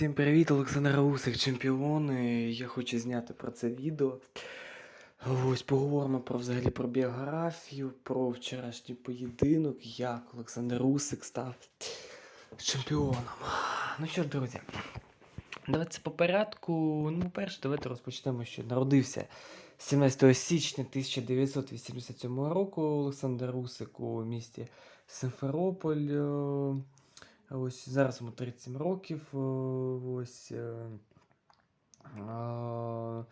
Всім привіт, Олександр Усик, чемпіон. Я хочу зняти про це відео. Ось поговоримо про взагалі про біографію, про вчорашній поєдинок, як Олександр Усик став чемпіоном. Ну що ж, друзі, давайте по порядку. Ну, перше, давайте розпочнемо, що народився 17 січня 1987 року Олександр Усик у місті Симферополь. Е, Ось зараз йому 37 років. е, Ось. е, а,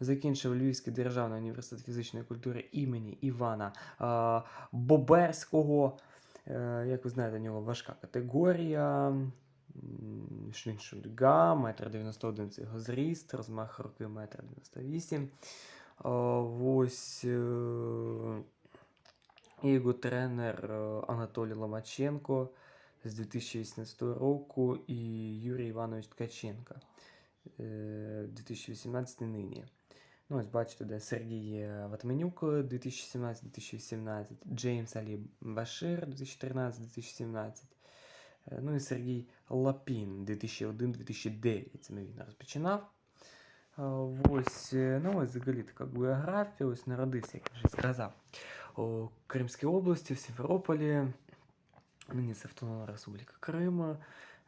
Закінчив Львівський державний університет фізичної культури імені Івана Боберського. Е, Як ви знаєте, у нього важка категорія. Швидга, метр 91 це його зріст, розмах руки метр 98. А, Ось е, його тренер е, Анатолій Ломаченко з 2018 року і Юрій Іванович Ткаченко е, 2018 нині. Ну, ось бачите, де Сергій Ватменюк 2017-2018, Джеймс Алі Башир 2013-2017. е, Ну і Сергій Лапін 2001-2009. Це він розпочинав. А, Ось, е, ну ось взагалі така біографія, ось народився, як я вже сказав, у Кримській області, в Сімферополі. Нині це Автономна Республіка Крим.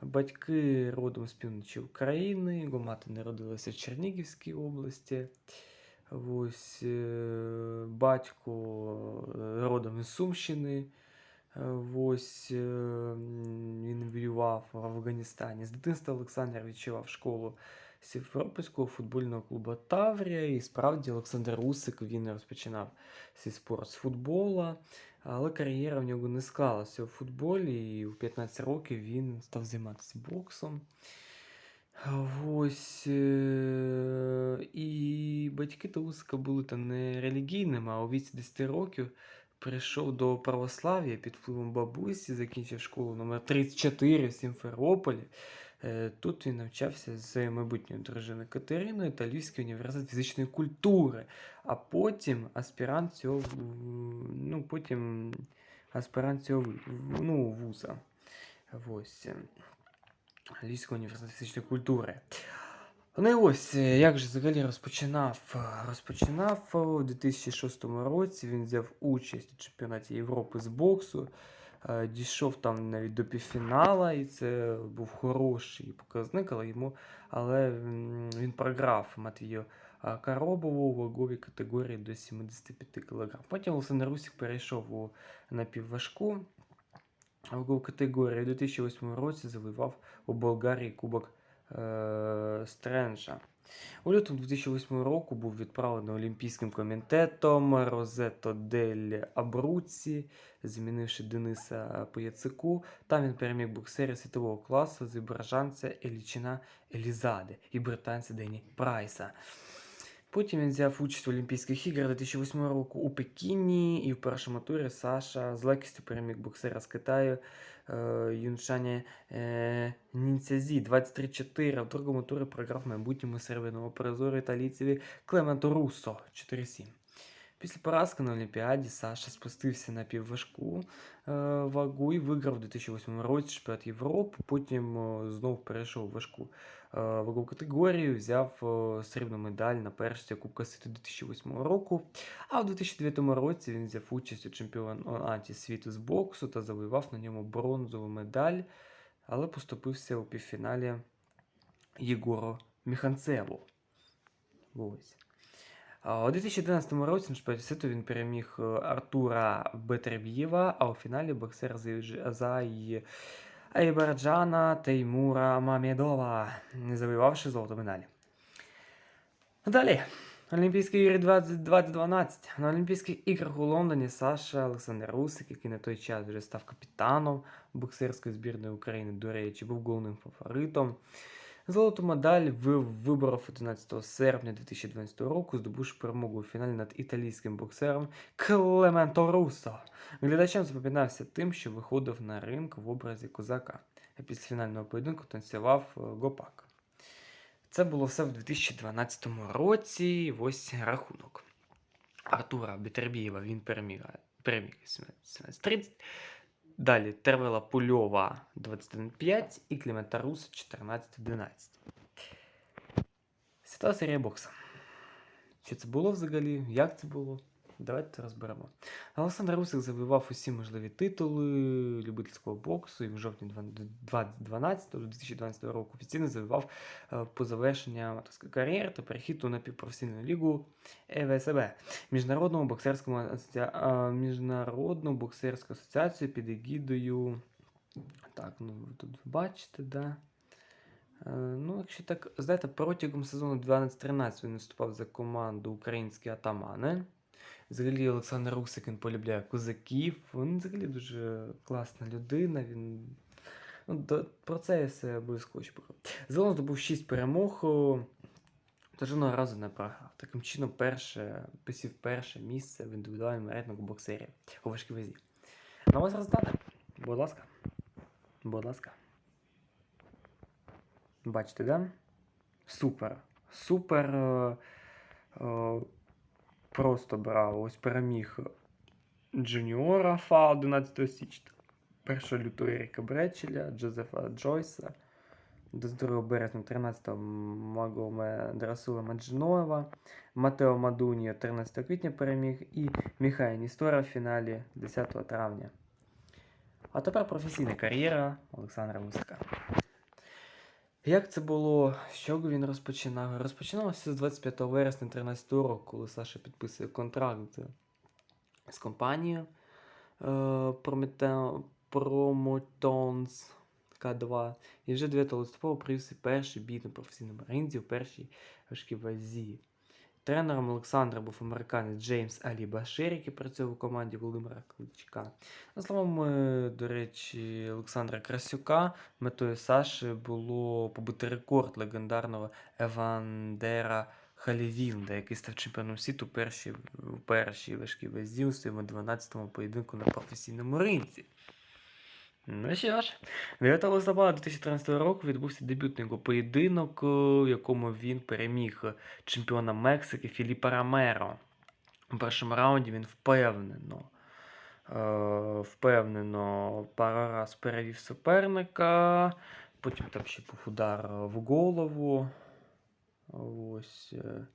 Батьки родом з півночі України, його мати народилася в Чернігівській області. Ось е, батько е, родом із Сумщини. Ось е, він воював в Афганістані. З дитинства Олександр відчував школу Сімферопольського футбольного клубу Таврія. І справді Олександр Усик він розпочинав свій спорт з футбола. Але кар'єра в нього не склалася у футболі, і у 15 років він став займатися боксом. Ось. е, І батьки Таусика були там не релігійними, а у віці 10 років прийшов до православ'я під впливом бабусі, закінчив школу номер 34 в Сімферополі. Е, Тут він навчався з майбутньою дружиною Катериною та Львівський університет фізичної культури. А потім аспірант цього, ну, потім аспірант цього ну, вуза. Ось. Львівського університету фізичної культури. Ну і ось, як же взагалі розпочинав? Розпочинав у 2006 році. Він взяв участь у чемпіонаті Європи з боксу. Е, Дійшов там навіть до півфінала, і це був хороший показник, але йому але він програв Матвію а, Каробову у ваговій категорії до 75 кг. Потім Олександр Русік перейшов у напівважку вагову категорію. У 2008 році завоював у Болгарії Кубок е, Стренджа. У лютому 2008 року був відправлений Олімпійським комітетом Розето дель Абруці, змінивши Дениса Пояцику. Там він переміг боксера світового класу зібражанця Елічина Елізади і британця Дені Прайса. Потім він взяв участь в Олімпійських іграх 2008 року у Пекіні, і в першому турі Саша з легкістю переміг боксера з Китаю е, Юншані е, Нінцязі 23-4. А в другому турі програв майбутньому сервіному призору італійцеві Клементу Руссо 4-7. Після поразки на Олімпіаді Саша спустився на півважку е, вагу і виграв у 2008 році чемпіонат Європи. Потім е, знов перейшов в важку е, вагову категорію, взяв е, срібну медаль на першості Кубка світу 2008 року. А в 2009 році він взяв участь у чемпіонаті світу з боксу та завоював на ньому бронзову медаль, але поступився у півфіналі Єгору Міханцеву. Ось. У 2011 році на чемпіонаті світу він переміг е, Артура Бетербієва, а у фіналі боксер з Азаї Айбарджана Теймура Мамєдова, не завоювавши золоту медаль. Далі. Олімпійські ігри 2012. На Олімпійських іграх у Лондоні Саша Олександр Русик, який на той час вже став капітаном боксерської збірної України, до речі, був головним фаворитом. Золоту медаль ви- виборов 11 серпня 2012 року, здобувши перемогу у фіналі над італійським боксером Клементо Руссо. Глядачам запам'ятався тим, що виходив на ринг в образі козака. А після фінального поєдинку танцював е, гопак. Це було все в 2012 році. Ось рахунок. Артура Бетербієва він переміг 17-30. Далі Тервела Пульова 21-5 і Клімента Руса 14-11. Світова серія бокса. Чи це було взагалі? Як це було? Давайте розберемо. Олександр Русик завоював усі можливі титули любительського боксу і в жовтні 2012 2012 року офіційно завоював е, по завершенню кар'єри та перехід у напівпрофесійну лігу ЕВСБ Міжнародному боксерському асоці... Міжнародну боксерську асоціацію під егідою. Так, ну ви тут бачите, да. Е, Ну, якщо так, знаєте, протягом сезону 12-13 він виступав за команду Українські атамани. Взагалі Олександр Русик полюбляє козаків. Він взагалі дуже класна людина. Він... Ну. Про це я все обов'язково. Загалом здобув 6 перемог, о, та жодного разу не програв. Таким чином, перше, посів перше місце в індивідуальному рейтингу боксерів у важкій вазі. На вас результати? Будь ласка. Будь ласка. Бачите, да? Супер. Супер. е, е, Просто браво. Ось переміг Джуніора Фа 11 січня. 1 лютого Еріка Бречеля, Джозефа Джойса. До 2 березня 13-го Магоме Драсула Маджиноєва, Матео Мадуніо 13 квітня переміг і Міхай Ністора в фіналі 10 травня. А тепер професійна кар'єра Олександра Муска. Як це було? З чого він розпочинав? Розпочиналося з 25 вересня 2013 року, коли Саша підписує контракт з компанією е, Prometheus- Promotons К2. І вже 9 листопада привіз перший бій на професійному ринзі в першій важкій вазі. Тренером Олександра був американець Джеймс Алі Башир, який працював у команді Володимира Кличка. За словами, до речі, Олександра Красюка, метою Саші було побити рекорд легендарного Евандера Халівінда, який став чемпіоном світу перші, в першій важкій вазі у своєму 12-му поєдинку на професійному ринці. Ну що ж, 9 листопада 2013 року відбувся дебютний його поєдинок, е, в якому він переміг чемпіона Мексики Філіпа Ромеро. У першому раунді він впевнено, е, впевнено пару раз перевів суперника, потім там ще був удар в голову. Ось. е,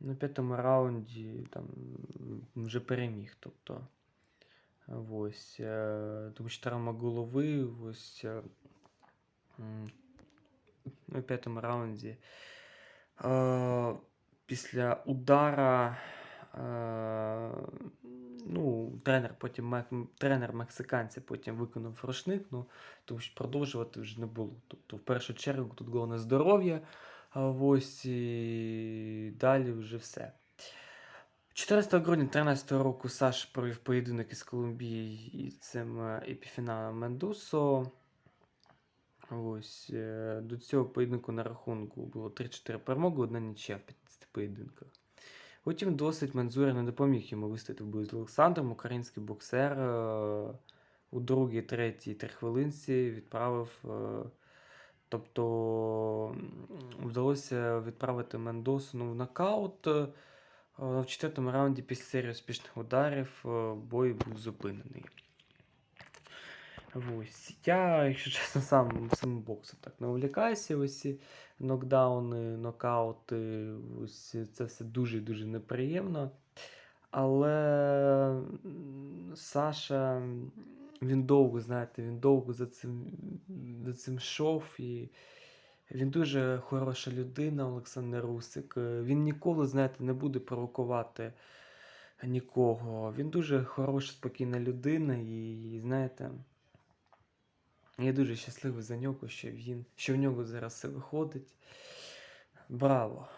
На п'ятому раунді там вже переміг. Тобто, ось. е, Тому що травма голови, ось. е, м, На п'ятому раунді. Після удара. Ну, тренер потім тренер мексиканця потім виконав рушник, ну, тому що продовжувати вже не було. Тобто, в першу чергу тут головне здоров'я, ось і далі вже все. 14 грудня 2013 року Саш провів поєдинок із Колумбією і цим е, епіфіналом Мендусо. Ось е, до цього поєдинку на рахунку було 3-4 перемоги, одна нічия в 15 поєдинках. Потім досить Мензура не допоміг йому вистояти в бою з Олександром. Український боксер е, у другій, третій, три хвилинці відправив. Тобто вдалося відправити Мендосу ну, в нокаут. В четвертому раунді після серії успішних ударів е, бой був зупинений. Ось. Я, якщо чесно, сам самим боксом так не увлікаюся. Ось нокдауни, нокаути. Ось це все дуже-дуже неприємно. Але Саша, він довго, знаєте, він довго за цим, за цим йшов. І він дуже хороша людина, Олександр Русик. Е, Він ніколи, знаєте, не буде провокувати нікого. Він дуже хороша, спокійна людина, і, знаєте, я дуже щасливий за нього, що він, що в нього зараз все виходить. Браво!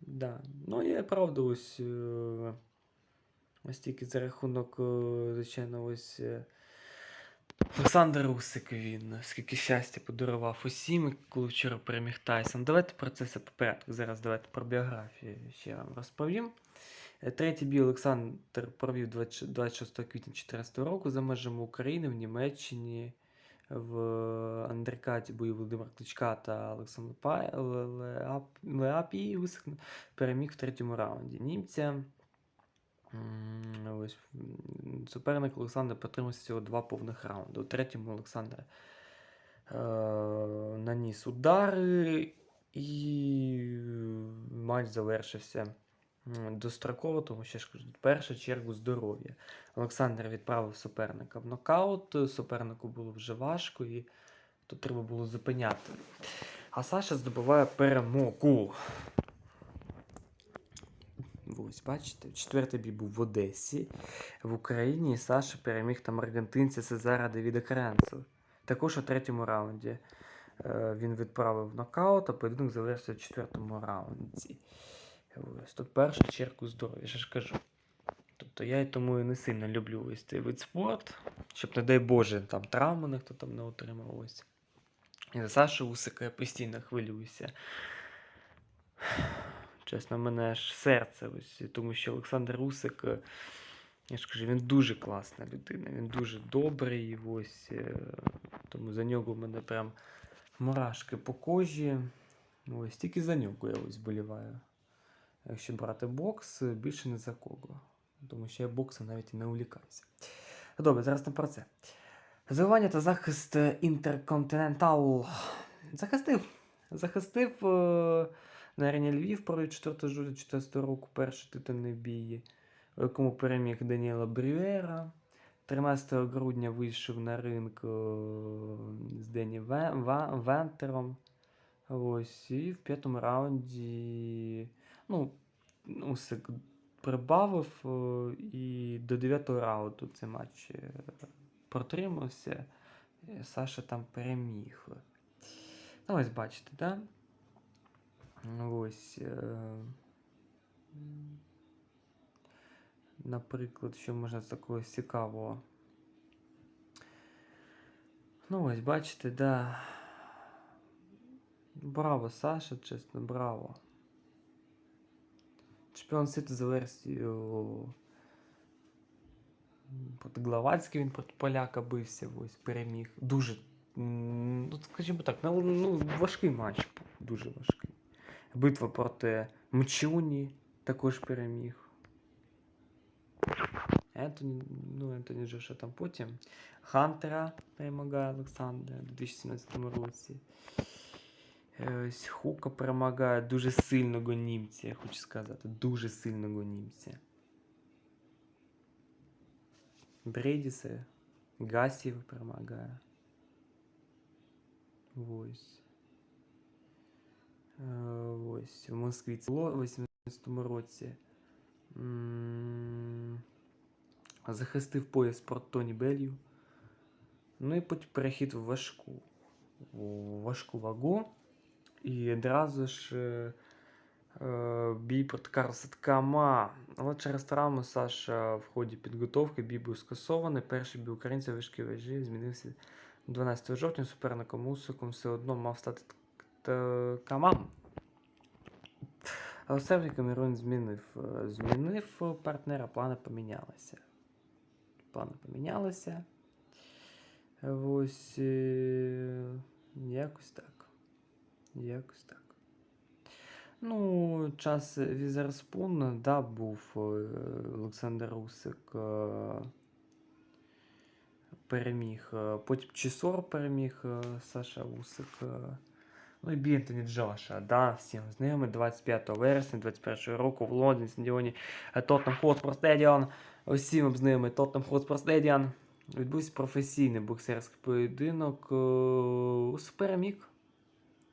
Да. Ну, я правда, ось, е, ось тільки за рахунок, е, звичайно, ось. Олександр Русик, він скільки щастя подарував усім, коли вчора переміг Тайсон. Давайте про це все по порядку. Зараз давайте про біографію ще вам розповім. Е, Третій бій Олександр провів 26 квітня 2014 року за межами України в Німеччині в Андеркаті бою Володимир Кличка та Олександр Пай- Ле- Усик переміг в третьому раунді. Німця Ось суперник Олександр потримався всього два повних раунди. У третьому Олександр е, наніс удари, і матч завершився достроково, тому що в першу чергу здоров'я. Олександр відправив суперника в нокаут. Супернику було вже важко, і тут треба було зупиняти. А Саша здобуває перемогу. Ось, бачите, четвертий бій був в Одесі, в Україні. і Саша переміг там аргентинця Сезара Девіда Кренцу. Також у третьому раунді е, він відправив нокаут, а поєдинок завершився в четвертому раунді. Ось, тут першу чергу здоров'я, я ж кажу. Тобто я і тому і не сильно люблю ось цей вид спорт, щоб, не дай Боже, там травми ніхто там не отримав. Ось. І за Сашу Усика я постійно хвилююся. Чесно, мене аж серце, ось, тому що Олександр Усик, е, я ж кажу, він дуже класна людина, він дуже добрий. Ось, е, тому за нього в мене прям мурашки по кожі. Ось, тільки за нього я ось боліваю. Якщо брати бокс, е, більше не за кого. Тому що я боксом навіть і не увлікаюся. Добре, зараз не про це. Завоювання та захист Інтерконтинентал. Захистив. Захистив на арені Львів про 4 жовтня 2014 року перший титульний бій, у якому переміг Даніела Брюера. 13 грудня вийшов на ринг е, з Дені Вентером. Ось, і в п'ятому раунді. Ну, Усик прибавив е, і до 9 раунду цей матч е, протримався. Е, Саша там переміг. Ну, ось бачите, так? Да? Ось. Е... Наприклад, що можна з такого цікавого. Ну, ось, бачите, да. Браво, Саша, чесно, браво. Чемпіон світу за версією. Проти Гловацький він проти поляка бився, ось переміг. Дуже, ну скажімо так, ну, ну, важкий матч дуже важкий. Битва проти Мчуні також переміг. Ентоні, ну, Ентоні Джоша там потім. Хантера перемагає Олександр у 2017 році. Е, Ось Хука перемагає дуже сильного німця, я хочу сказати. Дуже сильного німця. Бредіса, Гасів перемагає. Ось. Е, Ось. В Москві це було у 18 році. Захистив пояс проти Тоні Беллю. Ну і потім перехід в важку. В важку вагу. І одразу ж е, е, бій проти Карлса Ткама. Але через травму Саша в ході підготовки бій був скасований. Перший бій українця в важкій вежі змінився 12 жовтня. Суперником Усиком все одно мав стати Ткамам. Але все Камерун змінив, е, змінив партнера, плани помінялися. Плани помінялися. Ось е, якось так. Якось так. Ну, час Візерспун, да, був е, Олександр Усик е, переміг. е, Потім Чесор переміг е, Саша Усик. Е, Ну і бій Ентоні Джоша, да, всім знайомий 25 вересня 21 року в Лондоні, стадіоні Тоттенхем Хотспур Стедіон. Усім знайомий Тоттенхем Хотспур Стедіон. Відбувся професійний боксерський поєдинок. е, Усик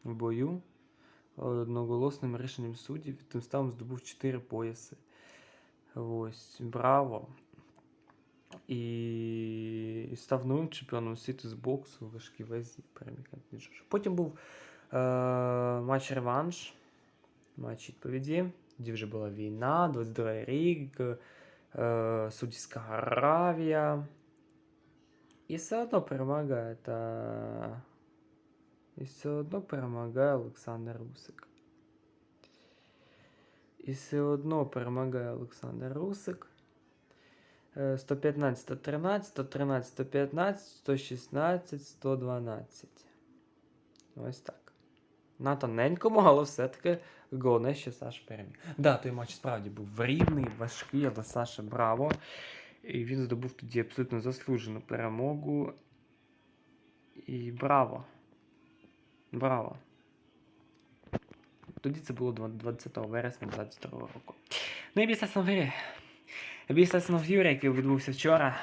в бою одноголосним рішенням суддів. Тим самим здобув 4 пояси. Ось, браво. І, і став новим чемпіоном світу з боксу у важкій Ентоні Потім був е, матч реванш, матч відповіді, де вже була війна, 22 рік, е, Саудівська Аравія. І все одно перемагає та. І все одно перемагає Олександр Русик. І все одно перемагає Олександр Русик. Е, 115, 113, 113, 115, 116, 112. Ось так. На тоненькому, але все-таки головне, що Саша переміг. Да, той матч справді був рівний, важкий, але Саша браво. І він здобув тоді абсолютно заслужену перемогу. І браво! Браво! Тоді це було 20 вересня 22 року. Ну і бій Тайсона Ф'юрі. Бій який відбувся вчора.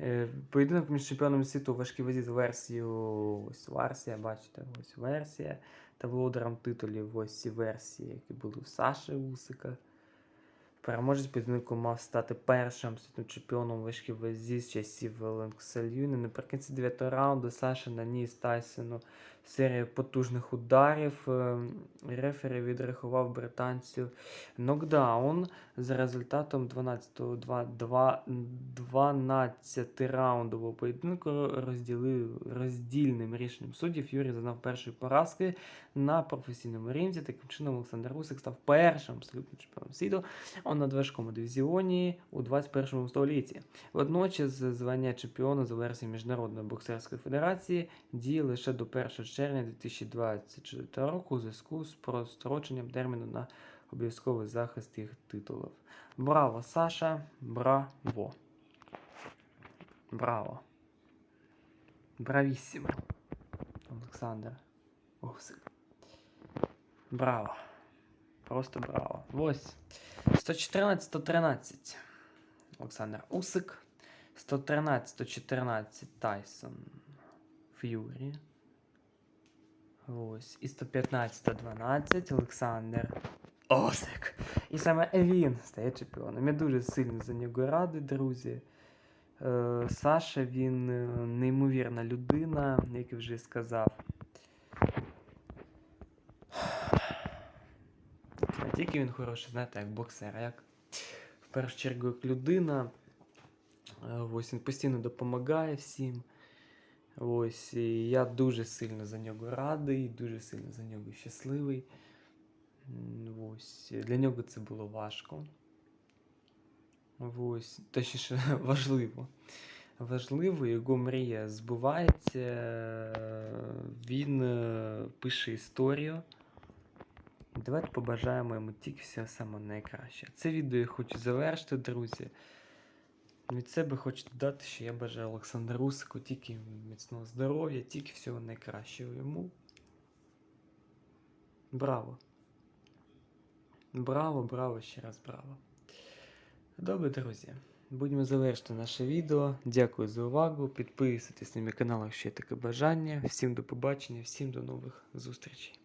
Е, Поєдинок між чемпіоном світу у важкій вазі з версією ось версія, бачите, ось версія. Та володарем титулів ось ці версії, які були у Саші Усика. Переможець поєдинку мав стати першим світовим чемпіоном у важкій вазі з часів Ленксельюни. Наприкінці 9 раунду Саша наніс Тайсону серію потужних ударів. Е, Рефері відрахував британцю нокдаун за результатом 12 12 раундового поєдинку розділив роздільним рішенням суддів. Юрій зазнав першої поразки на професійному ринзі. Таким чином Олександр Русик став першим абсолютним чемпіоном світу у надважкому дивізіоні у 21 столітті. Водночас звання чемпіона за версією Міжнародної боксерської федерації діє лише до 1 червня 2024 року у зв'язку з простроченням терміну на обов'язковий захист їх титулів. Браво, Саша! Браво! Браво! Бравіссимо! Олександр Усик. Браво! Просто браво! Ось. 114-113. Олександр Усик. 113-114 Тайсон Ф'юрі. Ось. І 115-112 Олександр Осик. І саме він стає чемпіоном. Я дуже сильно за нього радий, друзі. Е, Саша він е, неймовірна людина, як я вже сказав. Тільки він хороший, знаєте, як боксер, як в першу чергу як людина. Ось він постійно допомагає всім. Ось, і я дуже сильно за нього радий, дуже сильно за нього щасливий. Ось, для нього це було важко. Ось, точніше, важливо. Важливо, його мрія збувається. Він е, пише історію. Давайте побажаємо йому тільки всього самого найкраще. Це відео я хочу завершити, друзі. Від себе хочу додати, що я бажаю Олександру Русику тільки міцного здоров'я, тільки всього найкращого йому. Браво! Браво, браво, ще раз браво. Добре, друзі. Будемо завершити наше відео. Дякую за увагу. Підписуйтесь на мій канал, якщо є таке бажання. Всім до побачення, всім до нових зустрічей.